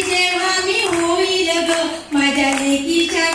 जेव्हा मी होईल ग माझ्या लेकीच्या